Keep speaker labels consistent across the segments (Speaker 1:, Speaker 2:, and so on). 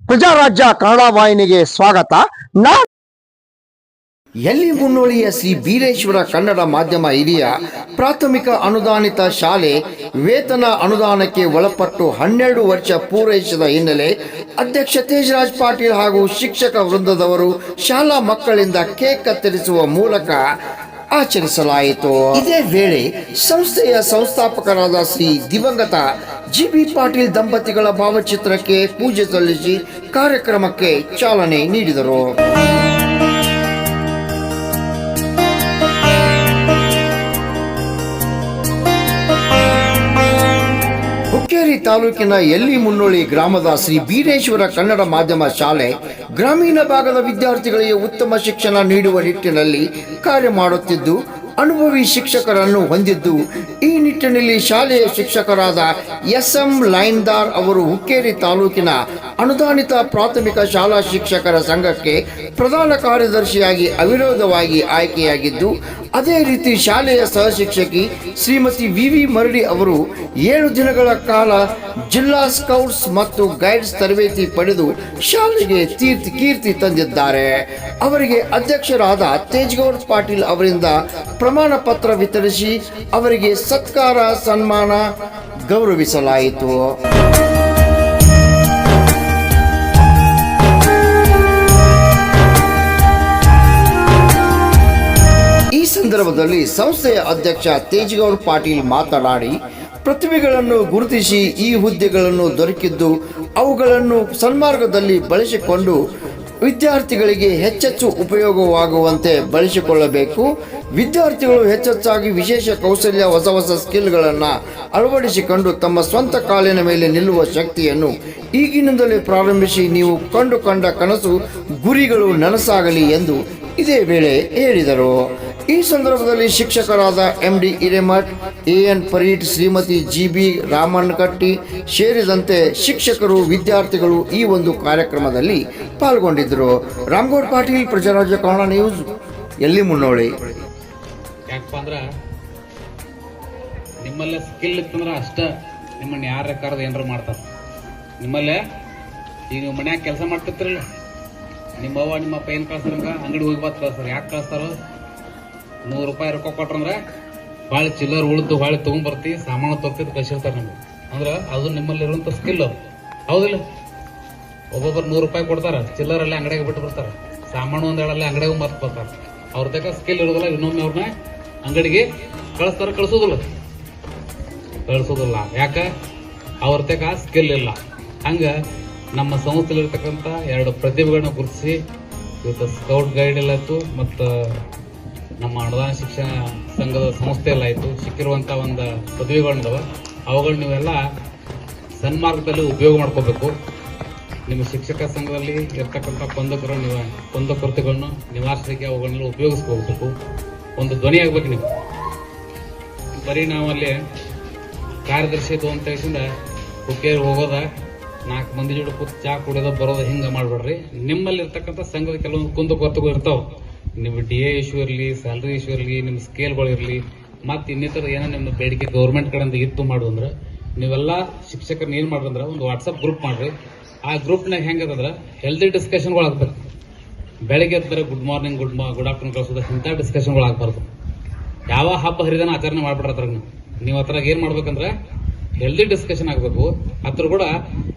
Speaker 1: ಪ್ರಜಾರಾಜ್ಯ ಕನ್ನಡ ವಾಹಿನಿಗೆ ಸ್ವಾಗತ. ನಾ
Speaker 2: ಎಲ್ಲಿ ಮುನ್ನೋಳಿಯ ಶ್ರೀ ಬೀರೇಶ್ವರ ಕನ್ನಡ ಮಾಧ್ಯಮ ಹಿರಿಯ ಪ್ರಾಥಮಿಕ ಅನುದಾನಿತ ಶಾಲೆ ವೇತನ ಅನುದಾನಕ್ಕೆ ಒಳಪಟ್ಟು ಹನ್ನೆರಡು ವರ್ಷ ಪೂರೈಸಿದ ಹಿನ್ನೆಲೆ ಅಧ್ಯಕ್ಷ ತೇಜರಾಜ್ ಪಾಟೀಲ್ ಹಾಗೂ ಶಿಕ್ಷಕ ವೃಂದದವರು ಶಾಲಾ ಮಕ್ಕಳಿಂದ ಕೇಕ್ ಕತ್ತರಿಸುವ ಮೂಲಕ ಆಚರಿಸಲಾಯಿತು. ಇದೇ ವೇಳೆ ಸಂಸ್ಥೆಯ ಸಂಸ್ಥಾಪಕರಾದ ಶ್ರೀ ದಿವಂಗತ ಜಿ ಬಿ ಪಾಟೀಲ್ ದಂಪತಿಗಳ ಭಾವಚಿತ್ರಕ್ಕೆ ಪೂಜೆ ಸಲ್ಲಿಸಿ ಕಾರ್ಯಕ್ರಮಕ್ಕೆ ಚಾಲನೆ ನೀಡಿದರು. ಹುಕ್ಕೇರಿ ತಾಲೂಕಿನ ಎಲ್ಲಿ ಮುನ್ನೋಳಿ ಗ್ರಾಮದ ಶ್ರೀ ಬೀರೇಶ್ವರ ಕನ್ನಡ ಮಾಧ್ಯಮ ಶಾಲೆ ಗ್ರಾಮೀಣ ಭಾಗದ ವಿದ್ಯಾರ್ಥಿಗಳಿಗೆ ಉತ್ತಮ ಶಿಕ್ಷಣ ನೀಡುವ ನಿಟ್ಟಿನಲ್ಲಿ ಕಾರ್ಯ ಮಾಡುತ್ತಿದ್ದು, ಅನುಭವಿ ಶಿಕ್ಷಕರನ್ನು ಹೊಂದಿದ್ದು, ಈ ನಿಟ್ಟಿನಲ್ಲಿ ಶಾಲೆಯ ಶಿಕ್ಷಕರಾದ ಎಸ್ ಎಂ ಲೈನ್ದಾರ್ ಅವರು ಹುಕ್ಕೇರಿ ತಾಲೂಕಿನ ಅನುದಾನಿತ ಪ್ರಾಥಮಿಕ ಶಾಲಾ ಶಿಕ್ಷಕರ ಸಂಘಕ್ಕೆ ಪ್ರಧಾನ ಕಾರ್ಯದರ್ಶಿಯಾಗಿ ಅವಿರೋಧವಾಗಿ ಆಯ್ಕೆಯಾಗಿದ್ದು ಅದೇ ರೀತಿ ಶಾಲೆಯ ಸಹಶಿಕ್ಷಕಿ ಶ್ರೀಮತಿ ವಿ ವಿ ಮರಡಿ ಅವರು ಏಳು ದಿನಗಳ ಕಾಲ ಜಿಲ್ಲಾ ಸ್ಕೌಟ್ಸ್ ಮತ್ತು ಗೈಡ್ಸ್ ತರಬೇತಿ ಪಡೆದು ಶಾಲೆಗೆ ತೀರ್ಥಿ ಕೀರ್ತಿ ತಂದಿದ್ದಾರೆ. ಅವರಿಗೆ ಅಧ್ಯಕ್ಷರಾದ ತೇಜ್ಗೌಡ್ ಪಾಟೀಲ್ ಅವರಿಂದ ಪ್ರಮಾಣ ಪತ್ರ ವಿತರಿಸಿ ಅವರಿಗೆ ಸತ್ಕಾರ, ಸನ್ಮಾನ ಗೌರವಿಸಲಾಯಿತು. ಸಂದರ್ಭದಲ್ಲಿ ಸಂಸ್ಥೆಯ ಅಧ್ಯಕ್ಷ ತೇಜಗೌಡ ಪಾಟೀಲ್ ಮಾತನಾಡಿ, ಪ್ರತಿಭೆಗಳನ್ನು ಗುರುತಿಸಿ ಈ ಹುದ್ದೆಗಳನ್ನು ದೊರಕಿದ್ದು ಅವುಗಳನ್ನು ಸನ್ಮಾರ್ಗದಲ್ಲಿ ಬಳಸಿಕೊಂಡು ವಿದ್ಯಾರ್ಥಿಗಳಿಗೆ ಹೆಚ್ಚೆಚ್ಚು ಉಪಯೋಗವಾಗುವಂತೆ ಬಳಸಿಕೊಳ್ಳಬೇಕು. ವಿದ್ಯಾರ್ಥಿಗಳು ಹೆಚ್ಚೆಚ್ಚಾಗಿ ವಿಶೇಷ ಕೌಶಲ್ಯ ಹೊಸ ಹೊಸ ಸ್ಕಿಲ್ಗಳನ್ನು ಅಳವಡಿಸಿಕೊಂಡು ತಮ್ಮ ಸ್ವಂತ ಕಾಲಿನ ಮೇಲೆ ನಿಲ್ಲುವ ಶಕ್ತಿಯನ್ನು ಈಗಿನಿಂದಲೇ ಪ್ರಾರಂಭಿಸಿ ನೀವು ಕಂಡುಕೊಂಡ ಕನಸು ಗುರಿಗಳು ನನಸಾಗಲಿ ಎಂದು ಇದೇ ವೇಳೆ ಹೇಳಿದರು. ಈ ಸಂದರ್ಭದಲ್ಲಿ ಶಿಕ್ಷಕರಾದ M D Hiremath A N Parit Shrimati G B Ramannakatti ಸೇರಿದಂತೆ ಶಿಕ್ಷಕರು, ವಿದ್ಯಾರ್ಥಿಗಳು ಈ ಒಂದು ಕಾರ್ಯಕ್ರಮದಲ್ಲಿ ಪಾಲ್ಗೊಂಡಿದ್ದರು. ರಾಮಗೌಡ್ ಪಾಟೀಲ್, ಪ್ರಜಾರಾಜ್ಯ ಕನ್ನಡ ನ್ಯೂಸ್, ಎಲ್ಲಿ ಮುನ್ನೋಳಿ?
Speaker 3: ನಿಮ್ಮಲ್ಲೇ ಸ್ಕಿಲ್ ಇತ್ತಂದ್ರೆ ಅಷ್ಟ ನಿಮ್ಮನ್ನು ಯಾರ ಕರೆದು ಏನಾರು ಮಾಡ್ತಾರೆ. ನಿಮ್ಮಲ್ಲೇ ಈಗ ನೀವು ಮನ್ಯಾಗ ಕೆಲಸ ಮಾಡ್ತಿರ್ತಿರಲ್ಲ, ನಿಮ್ಮ ಅಪ್ಪ ಏನು ಕಳ್ಸ್ತಾರ ಅಂಗಡಿ ಹೋಗಿ ಬಾತ್ ಸರ್ ಯಾಕೆ ಕಳ್ಸ್ತಾರ? ನೂರು ರೂಪಾಯಿ ರೊಕ್ಕ ಕೊಟ್ರಂದ್ರೆ ಭಾಳ ಚಿಲ್ಲರ್ ಉಳಿದು ಭಾಳ ತಗೊಂಡ್ಬರ್ತಿ ಸಾಮಾನು ತೊಗ್ತಿದ್ದು ಕಳ್ಸಿರ್ತಾರ ನಿಮ್ಗೆ. ಅಂದ್ರೆ ಅದು ನಿಮ್ಮಲ್ಲಿರುವಂಥ ಸ್ಕಿಲ್ ಅದು. ಹೌದಿಲ್ಲ? ಒಬ್ಬೊಬ್ಬರು ನೂರು ರೂಪಾಯಿ ಕೊಡ್ತಾರ, ಚಿಲ್ಲರಲ್ಲಿ ಅಂಗಡಿಗೆ ಬಿಟ್ಟು ಬರ್ತಾರೆ ಸಾಮಾನು ಒಂದ್ ಹೇಳಲ್ಲ ಅಂಗಡಿಗೆ ಮರ್ತು ಬರ್ತಾರೆ. ಅವ್ರ ತಕ್ಕ ಸ್ಕಿಲ್ ಇರೋದಿಲ್ಲ, ಇನ್ನೊಮ್ಮೆ ಅವ್ರನ್ನ ಅಂಗಡಿಗೆ ಕಳಿಸ್ತಾರ, ಕಳಿಸೋದಿಲ್ಲ. ಕಳ್ಸೋದಿಲ್ಲ. ಯಾಕ? ಅವ್ರ ತಕ ಸ್ಕಿಲ್ ಇಲ್ಲ. ಹಂಗೆ ನಮ್ಮ ಸಂಸ್ಥೆಲಿರ್ತಕ್ಕಂಥ ಎರಡು ಪ್ರತಿಭೆಗಳನ್ನ ಗುರುತಿಸಿ, ಇವತ್ತು ಸ್ಕೌಟ್ ಗೈಡ್ ಎಲ್ಲ ಆಯ್ತು ಮತ್ತು ನಮ್ಮ ಅನುದಾನ ಶಿಕ್ಷಣ ಸಂಘದ ಸಂಸ್ಥೆ ಎಲ್ಲ ಆಯಿತು ಸಿಕ್ಕಿರುವಂಥ ಒಂದು ಪದವಿಗಳಿದಾವೆ ಅವುಗಳು ನೀವೆಲ್ಲ ಸನ್ಮಾರ್ಗದಲ್ಲಿ ಉಪಯೋಗ ಮಾಡ್ಕೋಬೇಕು. ನಿಮ್ಮ ಶಿಕ್ಷಕ ಸಂಘದಲ್ಲಿ ಇರ್ತಕ್ಕಂಥ ಕೊಂದಕರು ನೀವು ಕೊಂದಕೊರತೆಗಳನ್ನು ನಿವಾರಿಸಲಿಕ್ಕೆ ಅವುಗಳನ್ನೆಲ್ಲ ಉಪಯೋಗಿಸ್ಕೋಬೇಕು. ಒಂದು ಧ್ವನಿ ಆಗ್ಬೇಕು ನೀವು ಬರೀ ನಾವಲ್ಲಿ ಕಾರ್ಯದರ್ಶಿ ಇದು ಅಂತ ಹೇಳಿಂದ ಹುಕ್ಕೇರಿ ಹೋಗೋದ ನಾಲ್ಕು ಮಂದಿ ಜೋಡಿ ಕೂತ್ ಚಾ ಕುಡಿಯೋದ, ಬರೋದ ಹಿಂಗೆ ಮಾಡಬೇಡ್ರಿ. ನಿಮ್ಮಲ್ಲಿ ಇರ್ತಕ್ಕಂಥ ಸಂಘದ ಕೆಲವೊಂದು ಕುಂದುಕೊರತೆಗಳು ಇರ್ತಾವ. ನಿಮ್ಮ ಡಿ ಎ ಇಶ್ಯೂ ಇರಲಿ ಸ್ಯಾಲ್ರಿ ಇಶ್ಯೂ ಇರಲಿ ನಿಮ್ಮ ಸ್ಕೇಲ್ಗಳು ಇರಲಿ, ಮತ್ತು ಇನ್ನಿತರ ಏನೋ ನಿಮ್ಮ ಬೇಡಿಕೆ ಗೌರ್ಮೆಂಟ್ ಕಡೆಯಿಂದ ಇತ್ತು ಮಾಡು ಅಂದ್ರೆ, ನೀವೆಲ್ಲ ಶಿಕ್ಷಕರನ್ನ ಏನು ಮಾಡ್ರಂದ್ರೆ ಒಂದು ವಾಟ್ಸಪ್ ಗ್ರೂಪ್ ಮಾಡ್ರಿ. ಆ ಗ್ರೂಪ್ನಾಗ ಹೆಂಗದಂದ್ರೆ ಹೆಲ್ದಿ ಡಿಸ್ಕಷನ್ಗಳು ಆಗ್ಬೇಕು. ಬೆಳಗ್ಗೆ ಎದ್ದರೆ good morning good good afternoon ಕಳಿಸೋದು ಇಂಥ ಡಿಸ್ಕಷನ್ಗಳು ಆಗ್ಬಾರ್ದು. ಯಾವ ಹಬ್ಬ ಹರಿದಾನ ಆಚರಣೆ ಮಾಡ್ಬಿಡ್ರತ್ರ ನೀವು. ನೀವು ಅದ್ರಾಗ ಏನು ಮಾಡ್ಬೇಕಂದ್ರೆ ಹೆಲ್ದಿ ಡಿಸ್ಕಷನ್ ಆಗಬೇಕು. ಅದ್ರ ಕೂಡ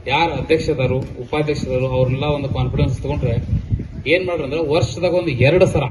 Speaker 3: ಯಾರು ಅಧ್ಯಕ್ಷದರು ಉಪಾಧ್ಯಕ್ಷರು ಅವ್ರನ್ನೆಲ್ಲ ಒಂದು ಕಾನ್ಫಿಡೆನ್ಸ್ ತಗೊಂಡ್ರೆ ಏನ್ ಮಾಡ್ರಿ ಅಂದ್ರೆ ವರ್ಷದಾಗ ಒಂದು ಎರಡು ಸಲ